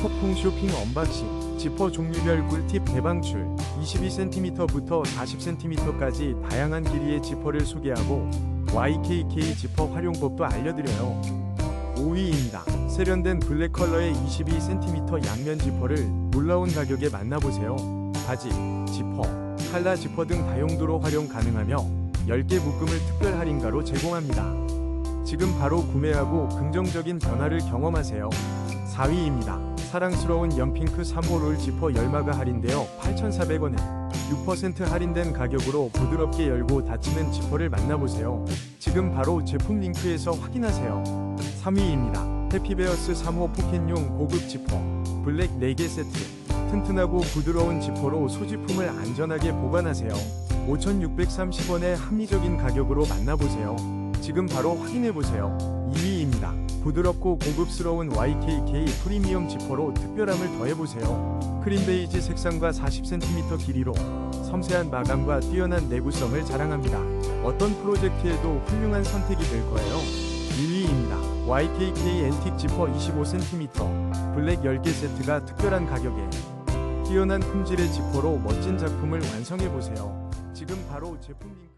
폭풍 쇼핑 언박싱 지퍼 종류별 꿀팁 대방출 22cm부터 40cm까지 다양한 길이의 지퍼를 소개하고 YKK 지퍼 활용법도 알려드려요. 5위입니다 세련된 블랙 컬러의 22cm 양면 지퍼를 놀라운 가격에 만나보세요. 바지, 지퍼, 칼라 지퍼 등 다용도로 활용 가능하며 10개 묶음을 특별 할인가로 제공합니다. 지금 바로 구매하고 긍정적인 변화를 경험하세요. 4위입니다. 사랑스러운 연핑크 3호 롤 지퍼 열마가 할인되어 8,400원에 6% 할인된 가격으로 부드럽게 열고 닫히는 지퍼를 만나보세요. 지금 바로 제품 링크에서 확인하세요. 3위입니다. 해피베어스 3호 포켓용 고급 지퍼 블랙 4개 세트 튼튼하고 부드러운 지퍼로 소지품을 안전하게 보관하세요. 5,630원의 합리적인 가격으로 만나보세요. 지금 바로 확인해보세요. 2위입니다. 부드럽고 고급스러운 YKK 프리미엄 지퍼로 특별함을 더해보세요. 크림 베이지 색상과 40cm 길이로 섬세한 마감과 뛰어난 내구성을 자랑합니다. 어떤 프로젝트에도 훌륭한 선택이 될 거예요. 1위입니다. YKK 앤틱 지퍼 25cm 블랙 10개 세트가 특별한 가격에 뛰어난 품질의 지퍼로 멋진 작품을 완성해보세요. 지금 바로 제품 링크